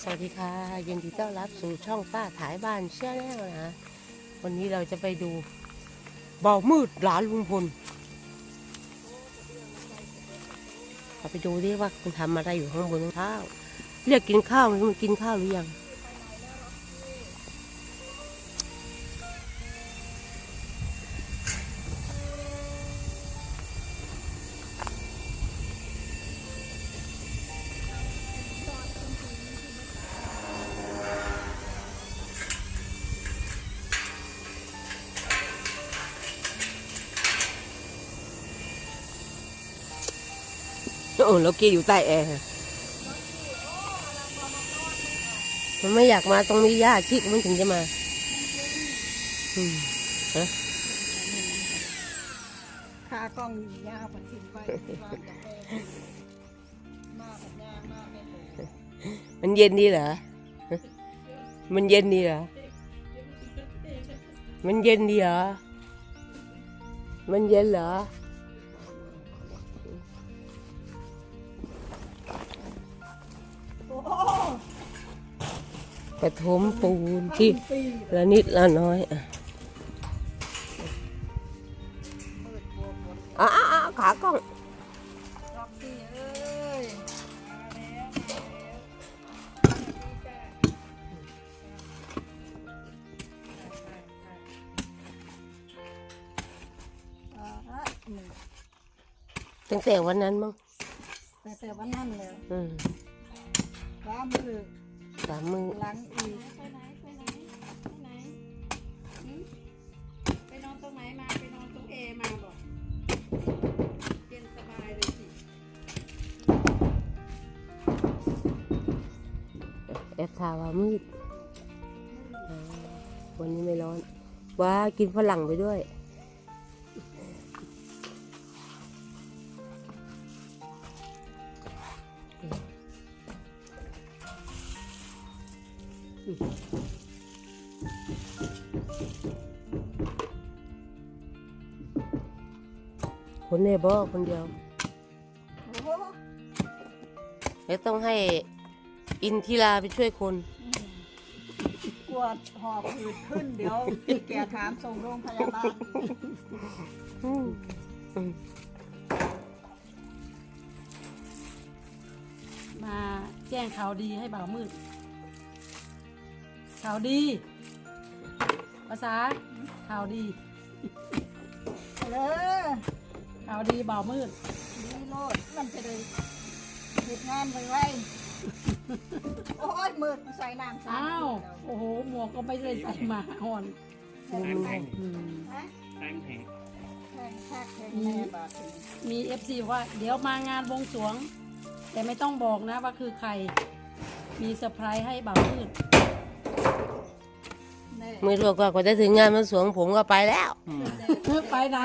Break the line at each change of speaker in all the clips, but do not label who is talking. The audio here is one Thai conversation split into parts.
สวัสดีค่ะยินดีต้อนรับสู่ช่องป้าถ่ายบ้านเชื่อแล้วนะวันนี้เราจะไปดูเบามืดหลานลุงพลเราไปดูดิว่ามันทำอะไรอยู่ข้างบนข้าว เรียกกินข้าวมันกินข้าวหรือยัง โอ้แล้วกี้อยู่ใต้แอร์มันไม่อยากมาตรงนี้ยากชิกมันถึงจะมา อืม
ขากล้องยาวกว่าสิบไปวางกับแม่มากับยางมาเป็นเลย
มันเย็นดีเหรอ มันเย็นดีเหรอ มันเย็นดีเหรอ มันเย็นเหรอ ระทมปูนที่
ปี
ละนิดละน้อยอะ
มืดบวมหมด
อ้าวขากล้อง
ล็อกซี่เอ้ยมาแล้วมาแล้วอ่าหนึ่ง
ตั้งแต่วันนั้นมั้ง
แต่แต่วันนั้นเลย
อืม
ว้ามือ
สามมือ
หลัง
แอบทาว่ามืดอ่าวันนี้ไม่ร้อน ว้ากินฝรั่งไปด้วย คนในบ่อคนเดียว
โอ้โห
แล้วต้องให้ อินทิราไปช่วยคน
กวดหอบหืดขึ้นเดี๋ยวแกถามส่งโรงพยาบาลอีก
อืมอืม
มาแจ้งข่าวดีให้บ่าวมืดข่าวดี ภาษาข่าวดี
เออ
ข่าวดีบ่าวมืด
ดีโลดมันจะได้หยุดงานไวๆ โอ้ยมืดใส่น้ำสา
อ้าว โอ้โห หมวกก็ไม่ได้ใส่มาอ่อน
แข่ง
มัน
แข่ง
อืม
ฮะ
ตั้งแห่ง
แข่งแข่งแข่งแม่บาดนี้
มีเอฟซีว่า เดี๋ยวมางานบวงสรวง แต่ไม่ต้องบอกนะว่าคือใคร มีเซอร์ไพรส์ให้บ่าวมืด
แน่
มืดบอกว่ากว่าจะถึงงานมันสวงผมก็ไปแล้ว
ไปไหน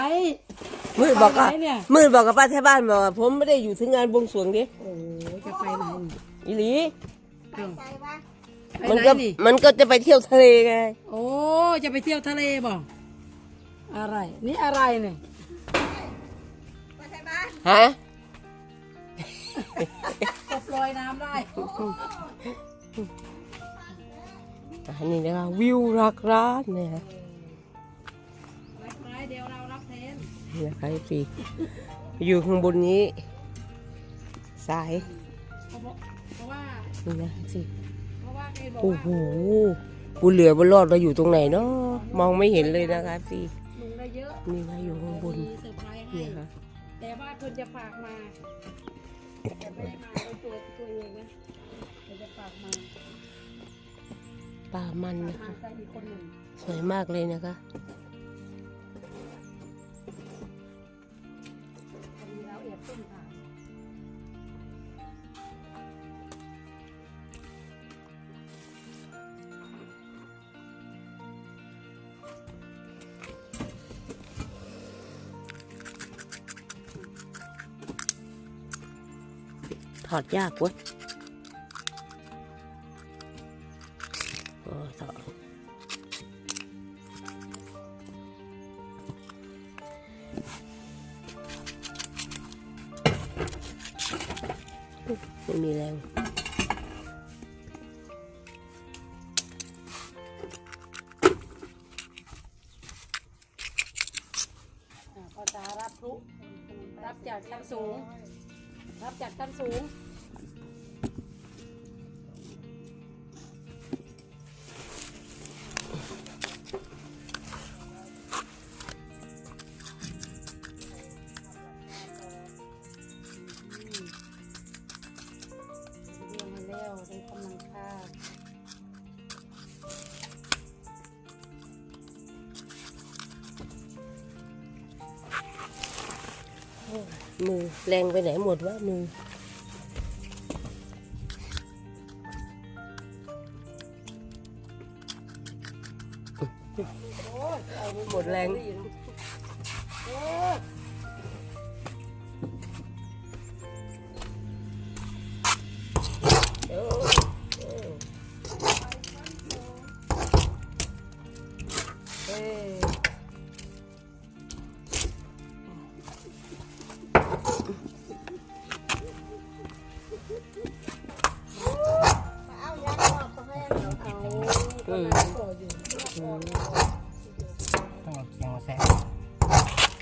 มืดบอก
ไป
ว่า
ไหนเนี่ย
มืดบอกกับป้าที่บ้านบอกว่าผมไม่ได้อยู่ถึงงานบวงสรวงดิ
โอ้จะไปไหนนี่
อีหลี
ไปใส่วะ
ไป
มัน
ไหน
ก็
นี่
มันก็จะไปเที่ยวทะเลไง
โอ้จะไปเที่ยวทะเลบ่อะไร นี่อะไรเนี่ย
ไปใส่บ้าน
ฮะ
กบลอยน้ำได้
อันนี้นะคะวิวรักร้านเนี่ยนะ
รักร้ายเดี๋ยวเรารับแทน
นี่นะคะพี่อยู่ข้างบนนี้ สาย
เพราะ เพราะว่า
นี่นะสิ
เพราะว่าแกบอก
โอ้
ว่า
โหบุญเหลือบนรอดเราอยู่ตรงไหนเนาะมองไม่เห็นเลยนะคะพี่
ลุงได้เยอะ
นี่นะอยู่ข้างบน
มีเซอร์ไพรส์ให้
นี่นะคะ
แต่ว่าเพิ่นจะฝากมาแต่ไม่ได้มาโดยตัวตัวเองนะเพิ่นจะฝากมา
ป่ามัน
ฝาก
นะ
มา
คะ
ใส่อีกคนหนึ่ง
สวยมากเลยนะคะ
ถ
อดยากเว้ยเออถอดไม่มีแรง
พอจารับพลุรับจากชั้นสูง รับจากชั้นสูง
มือแรงไปไหนหมดวะมือหมดแรง อา
อื
ม
ต้องเอาเคียงมาแซะ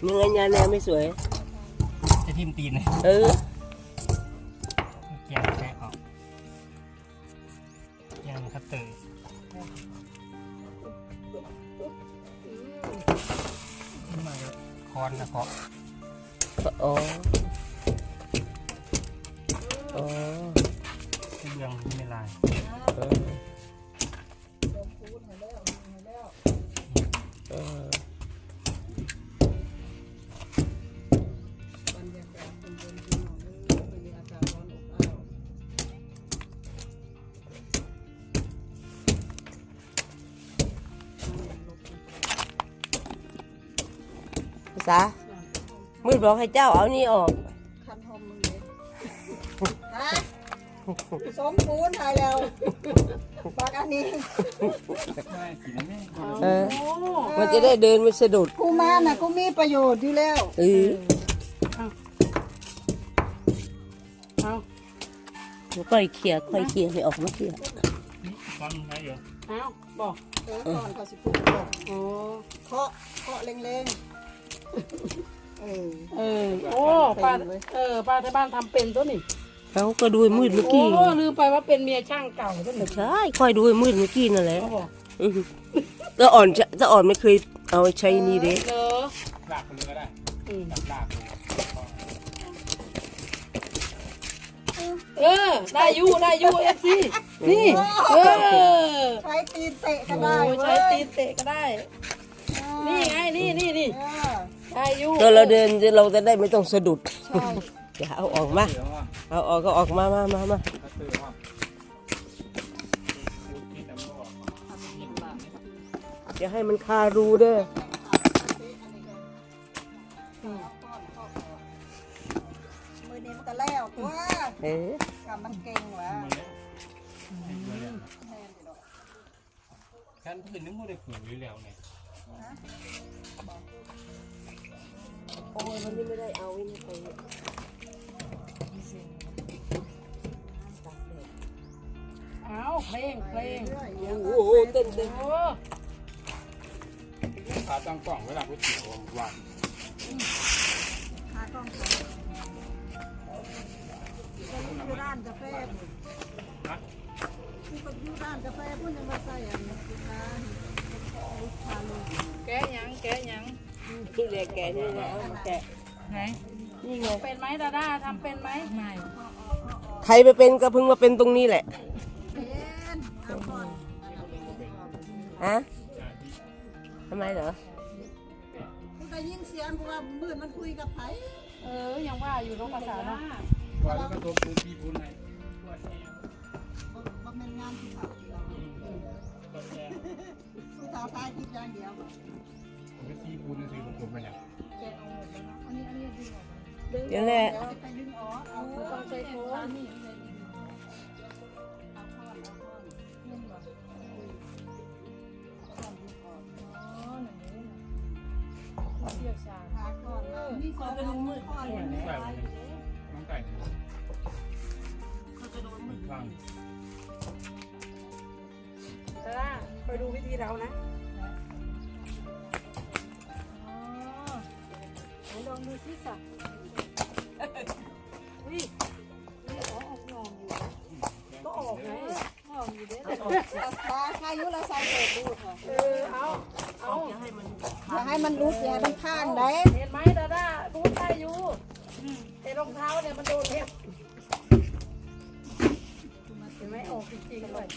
เนื้อยาแนวไม่สวย
จะทิ่มตีนเลย
เออ
บ
รรยากาศเป็นบนที่นอนเลยบรรยากาศร้อนอบอ้าว
ภาษามืดบอกให้เจ้าเอานี่ออก
สมปูนหายแล้วปากอันนี้
ใช่สีนั้นไม่
เออมันจะได้เดินไม่สะดุด
กูมาน่ะกูมีประโยชน์อยู่แล้ว
เออ
เอา
ค่อยเคลียร์ค่อยเคลียร์ไม่ออกมาเคลียร์
คอนได้อยู่
เอาบอก
เออก่อนเขาสิพูดบอก
โอ้
เคาะเคาะเร่งๆเออ
เออโอ้ป้าเออป้าที่บ้านทำเป็นตัวนี่
เขาก็ดูมืดเมื่อ
โอ้
กี้
ลืมไปว่าเป็นเมียช่างเก่าตัว
ไม่
นี่
ใช่ค่อยดูมืดเมื่อกี้นั่นแหละ
เขาบอก
อือแตาอ่อนจะแตาอ่อนไม่เคยเอาใช้นี่เด้
เนอะ
ลากไปเลยก็ได้
อืม
จับลากเลย
เออ ได้อยูได้อยูเอฟซีนี่เออ
ใช้ตีนเตะก็
โอ้
ได้
ใช้ตีนเตะก็ได้ นี่ไงนี่นี่นี่
เออ
ได้อยู
ตอนเราเดินเราจะได้ไม่ต้องสะดุด
ใช่
อย่าเอาออกมา
เอา
เอาออกก็ออกมามามามา
เตอร์ว่าที่ตำรว
ให้มันคารูเด้อ
มือนี้มันก็แล้วตัว
เออ
กับมันเก่งวะ
ฉันเห็นนึกว่าได้ขืนหรือแล้วเนี่ย
โอ้ยวันนี้ไม่ได้เอาไว้นี่ไป
เพลงเพลง
โอ้โหเต้นเต้น
โอ้
ขาตั้งกล่องเวลาไปเกี่ยววัน
หากล้องเขาอยู่ร้านกาแฟที่ก็อยู่ร้านกาแฟพุ่นยังมาใส่อันนี้ลูกค้าลูกค้าลู
แกะยังแกะยัง
ที่เรียกแกนี่นะเอามาแกะ
ไหน
นี่ไง
เป็นไหมดาด้าทำเป็นไหมไม่
ใครไปเป็นก็เพิ่งมาเป็นตรงนี้แหละ ฮะทำไมเหรอ
กูได้ยินเสียงกูว่ามืดมันคุยกับไผ
เออ ยังว่าอยู่น้องภาษาเนาะ
ก่อนแล้วก็ตัวปูปีบุญไหน
บ่บ่แม่นงานที่เขาที่เราผู้สาวทายคิดอย่างเดียว
ไม่ปีบุญนั่นคือผมไปเนี่ย
เดี๋ยวแหละ
เดี๋ยวไปดึงออกเอา
ต้องใช้โฟน เชี่ยวชาญ
หาก่อนนะมีสองกระดุมมืดก่อนเลย
ไก่น้องไก่ว่าง
ดาด้าไปดูวิธีเรานะอ๋อไหนลองดูสิสักอุ้ยนี่อ๋อออกงองอยู่ก็ออกไงงองอยู่เด้
ตาอายุเราใส่
ให้มัน
รุดอย่าให้มันข้างได้
เห็นไหมดาด้าดูได้อยู่แต่รองเท้าเนี่ยมันโดนเห็บเห็นไหมออกจริงๆเลย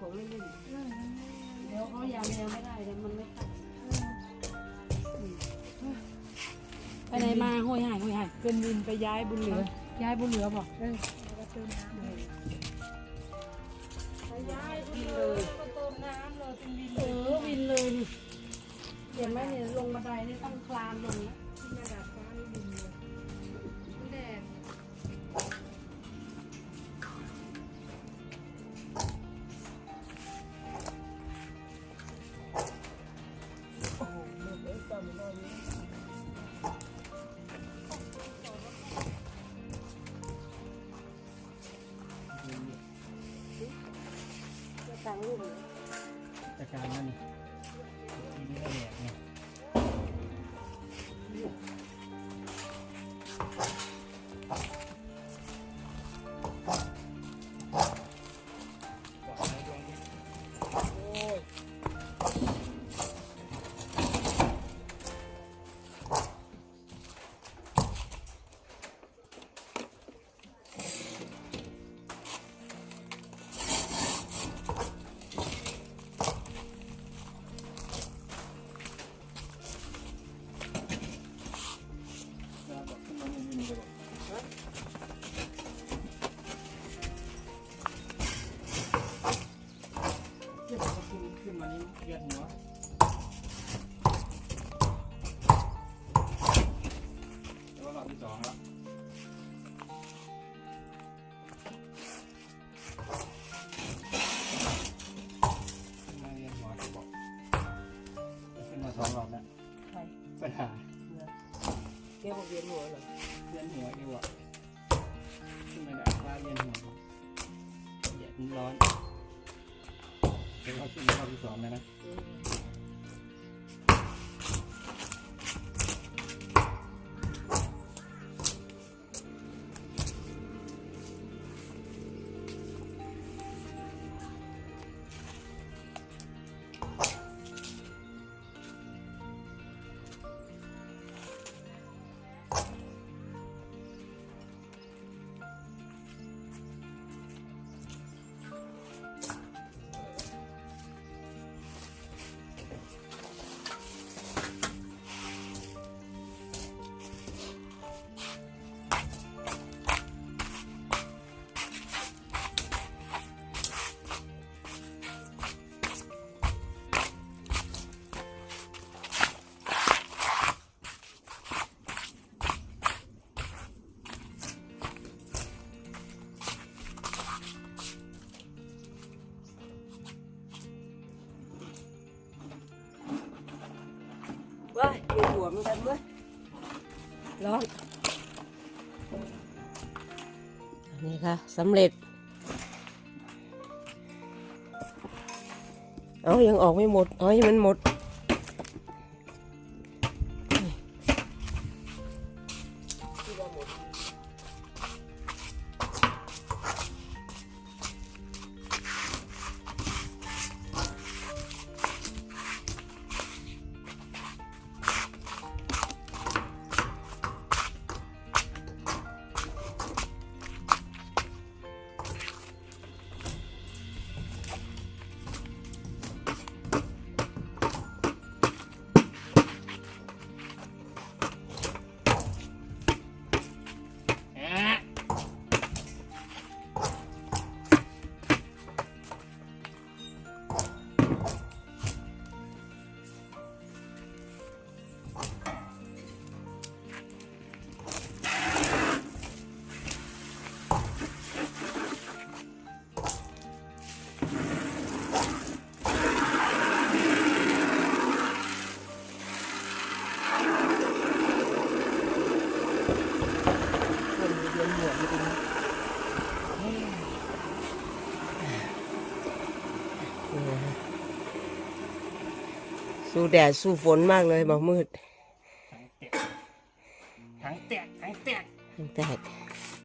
ของเล่นๆเดี๋ยวเขายามแนวไม่ได้เดี๋ยวมันไม่ตัดไปไหนมาห้อยหายห้อยหายเกินวินไปย้ายบุญเหลือ ย้ายบุญเหลือบอกเออไปย้ายบุญเหลือมาเติมน้ำเลยเป็นวินเออวินเลยนี่เห็นไหมเนี่ยลงบันไดนี่ต้องคลานลง ลูกเลย
จัดการนั่นนี่นี่แหลกเนี่ย สองรอบแล้ว
ใคร
ไปหา
แกบอกเวียนหัวเหรอ
เวียนหัวดีกว่าขึ้นมาแบบว่าเวียนหัวเหยียดร้อนเดี๋ยวเราขึ้นรอบที่สองแล้วนะ
สำเร็จ เอายังออกไม่หมด เอาให้มันหมด Thank you. สู้แดดสู้ฝนมากเลยบ่าวมืด
ๆทั้งแตกทั้งแตกทั้งแตก
ตั้งแต่